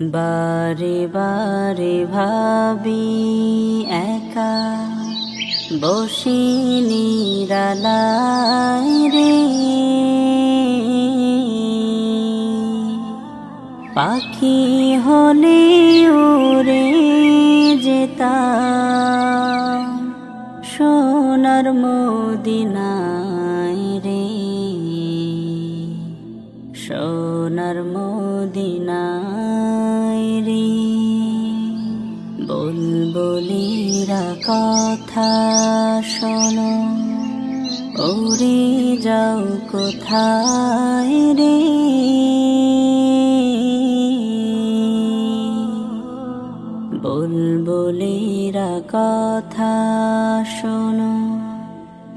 বারে বারে ভাবি একা, বসে নিরালায় রে। পাখি হলে উড়ে যেতাম, সোনার মদিনায় রে। সোনার মদিনায় বুলবুলিরা কথা শোনো। ওরে যাও কোথায় রে? বুলবুলিরা কথা শোনো।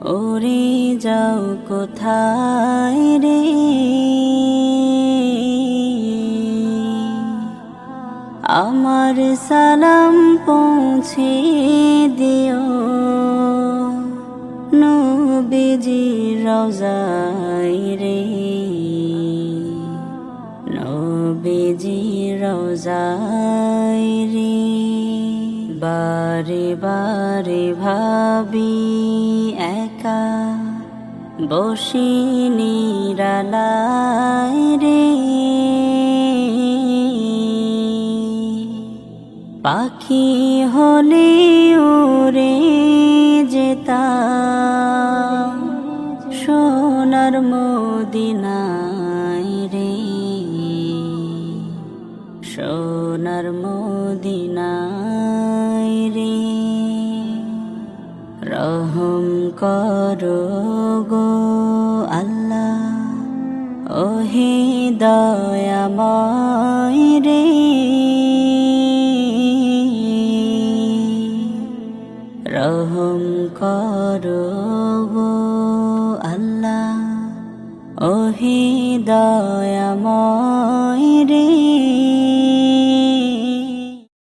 ওরে যাও কোথায় রে? আমার সালাম পৌঁছে দিও। নবীজি রোজাই রে। নবীজি রোজাই রে। বারে বারে ভাবি একা বসে নিরালায় রে। পাখি হলে উড়ে যেতাম। সোনার মদিনায় রে, সোনার মদিনায় রে। রহম করো গো আল্লাহ, ওহে দয়াময় রে। রহম করো আল্লাহ। ওহি দয়াময়